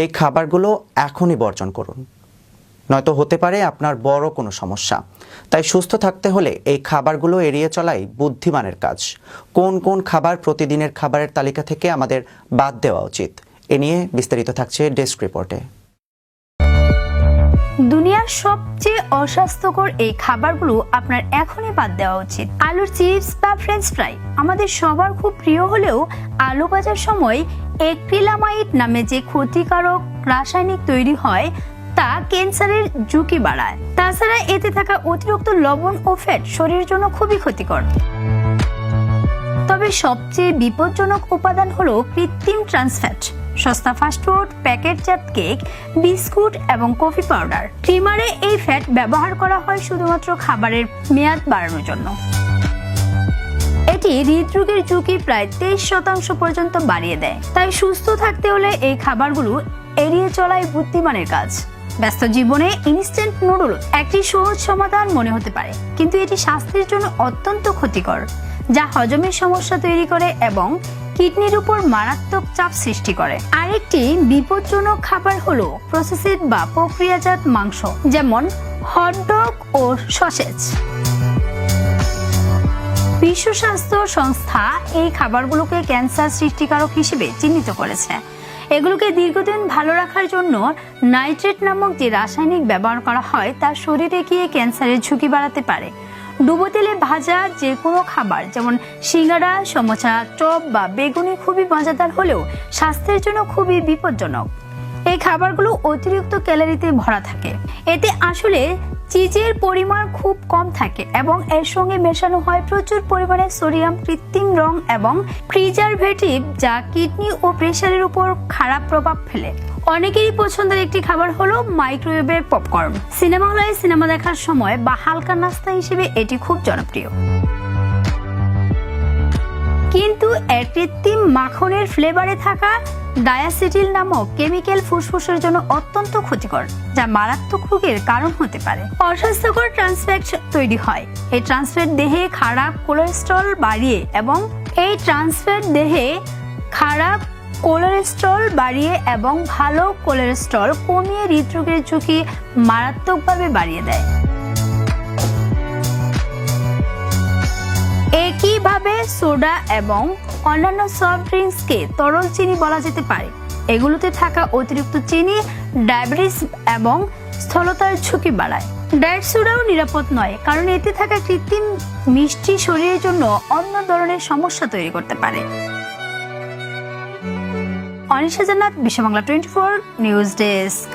এই খাবারগুলো এখনই বর্জন করুন। নয়তো হতে পারে আপনার বড় কোনো সমস্যা। তাই সুস্থ থাকতে হলে এই খাবারগুলো এড়িয়ে চলাই বুদ্ধিমানের কাজ। কোন কোন খাবার প্রতিদিনের খাবারের তালিকা থেকে আমাদের বাদ দেওয়া উচিত? এ নিয়ে বিস্তারিত থাকছে ডেস্ক রিপোর্টে। দুনিয়ার সবচেয়ে অস্বাস্থ্যকর এই খাবারগুলো আপনার এখনই বাদ দেওয়া উচিত। আলুর চিপস বা ফ্রেঞ্চ ফ্রাই আমাদের সবার খুব প্রিয় হলেও আলু ভাজার সময় এক্রিলামাইড নামে যে ক্ষতিকারক রাসায়নিক তৈরি হয়, তা ক্যান্সারের ঝুঁকি বাড়ায়। তাছাড়া এতে থাকা অতিরিক্ত লবণ ও ফ্যাট শরীরের জন্য খুবই ক্ষতিকর। তবে সবচেয়ে বিপজ্জনক উপাদান হলো কৃত্রিম ট্রান্সফ্যাট সস্তা ফাস্টফুড প্যাকেটজাত কেক, বিস্কুট এবং কফি পাউডার। ক্রিমারে এই ফ্যাট ব্যবহার করা হয় শুধুমাত্র খাবারের মেয়াদ বাড়ানোর জন্য। এটি হৃদরোগের ঝুঁকি প্রায় তেইশ শতাংশ পর্যন্ত বাড়িয়ে দেয়। তাই সুস্থ থাকতে হলে এই খাবারগুলো এড়িয়ে চলাই বুদ্ধিমানের কাজ। ব্যস্ত জীবনে ইনস্ট্যান্ট নুডল একটি সহজ সমাধান মনে হতে পারে, কিন্তু এটি স্বাস্থ্যের জন্য অত্যন্ত ক্ষতিকর, যা হজমের সমস্যা তৈরি করে এবং কিডনির উপর মারাত্মক চাপ সৃষ্টি করে। আরেকটি বিপজ্জনক খাবার হলো প্রসেসিড বা প্রক্রিয়াজাত মাংস, যেমন হটডগ ও সসেজ বিশ্ব স্বাস্থ্য সংস্থা এই খাবারগুলোকে ক্যান্সার সৃষ্টিকারক হিসেবে চিহ্নিত করেছে। এগুলোকে দীর্ঘদিন ভালো রাখার জন্য নাইট্রেট নামক যে রাসায়নিক ব্যবহার করা হয়, তা শরীরে গিয়ে ক্যান্সারের ঝুঁকি বাড়াতে পারে। ডুবো তেলে ভাজা যে কোনো খাবার, যেমন সিঙ্গারা সমোসা চপ বা বেগুনি খুবই মজাদার হলেও স্বাস্থ্যের জন্য খুবই বিপজ্জনক। এই খাবারগুলো অতিরিক্ত ক্যালোরিতে ভরা থাকে। এতে আসলে চিজের পরিমাণ খুব কম থাকে এবং এর সঙ্গে মেশানো হয় প্রচুর পরিমাণে সোডিয়াম, কৃত্রিম রং এবং প্রিজারভেটিভ যা কিডনি ও প্রেশারের উপর খারাপ প্রভাব ফেলে। অনেকেরই পছন্দের একটি খাবার হলো মাইক্রোওয়েভের পপকর্ন। সিনেমা হলে সিনেমা দেখার সময় বা হালকা নাস্তা হিসেবে এটি খুব জনপ্রিয়। কিন্তু এর কৃত্রিম মাখনের ফ্লেভারে থাকা ডায়াসিটিল নামক কেমিক্যাল ফুসফুসের জন্য অত্যন্ত ক্ষতিকর, যা মারাত্মক রোগের কারণ হতে পারে। অস্বাস্থ্যকর ট্রান্সফ্যাট তৈরি হয়। এই ট্রান্সফ্যাট দেহে খারাপ কোলেস্ট্রল বাড়িয়ে এবং এই ট্রান্সফ্যাট দেহে খারাপ কোলেস্ট্রল বাড়িয়ে এবং ভালো কোলেস্ট্রল কমিয়ে হৃদরোগের ঝুঁকি মারাত্মকভাবে বাড়িয়ে দেয়। সোডা এবং অন্যান্য সফট ড্রিঙ্কসকে তরল চিনি বলা যেতে পারে। এগুলোতে থাকা অতিরিক্ত চিনি ডায়াবেটিস এবং স্থলতার ঝুঁকি বাড়ায়। ডায়েট সোডাও নিরাপদ নয়, কারণ এতে থাকা কৃত্রিম মিষ্টি শরীরের জন্য অন্য ধরনের সমস্যা তৈরি করতে পারে। Anisha Jannat Bishwa Bangla twenty four news desk.